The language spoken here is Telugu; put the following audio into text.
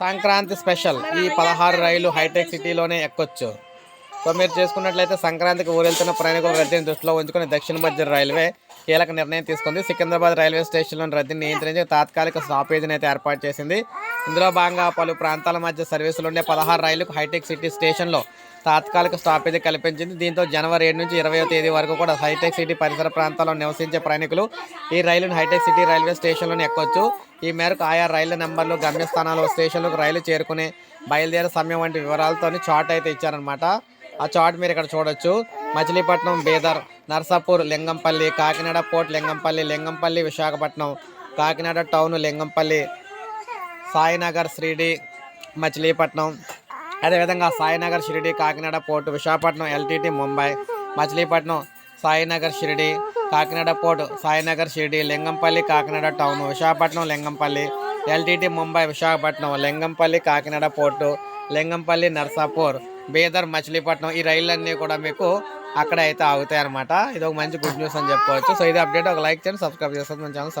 సంక్రాంతి స్పెషల్. ఈ పదహారు రైలు హైటెక్ సిటీలోనే ఎక్కొచ్చు. సో మీరు చేసుకున్నట్లయితే సంక్రాంతికి ఊరెళ్తున్న ప్రయాణికుల రద్దీని దృష్టిలో ఉంచుకొని దక్షిణ మధ్య రైల్వే కీలక నిర్ణయం తీసుకుంది. సికింద్రాబాద్ రైల్వే స్టేషన్లోని రద్దీని నియంత్రించి తాత్కాలిక స్టాపేజీని అయితే ఏర్పాటు చేసింది. ఇందులో భాగంగా పలు ప్రాంతాల మధ్య సర్వీసులు ఉండే పదహారు రైళ్ళకు హైటెక్ సిటీ స్టేషన్లో తాత్కాలిక స్టాపేజీ కల్పించింది. దీంతో జనవరి ఏడు నుంచి ఇరవై తేదీ వరకు కూడా హైటెక్ సిటీ పరిసర ప్రాంతాల్లో నివసించే ప్రయాణికులు ఈ రైలును హైటెక్ సిటీ రైల్వే స్టేషన్లోనే ఎక్కొచ్చు. ఈ మేరకు ఆయా రైళ్ళ నెంబర్లు గమ్యస్థానాలు స్టేషన్లకు రైలు చేరుకునే బయలుదేరే సమయం వంటి వివరాలతో చాట్ అయితే ఇచ్చారనమాట ఆ చాట్ మీరు ఇక్కడ చూడొచ్చు. Machilipatnam Bidar Narsapur Lingampalli Kakinada port Lingampalli Lingampalli Visakhapatnam Kakinada town Lingampalli Sainagar Shirdi Machilipatnam. అదేవిధంగా Sainagar Shirdi Kakinada port Visakhapatnam LTT Mumbai Machilipatnam Sainagar Shirdi Kakinada port Sainagar Shirdi Lingampalli Kakinada town Visakhapatnam Lingampalli LTT Mumbai Visakhapatnam Lingampalli Kakinada port Lingampalli Narsapur Bidar Machilipatnam ఈ రైళ్ళన్నీ కూడా మీకు అక్కడ అయితే ఆగుతాయి అనమాట ఇది ఒక మంచి గుడ్ న్యూస్ అని చెప్పుకోవచ్చు. సో ఇది అప్డేట్. ఒక లైక్ చేయండి సబ్స్క్రైబ్ చేస్తుంది మన ఛానల్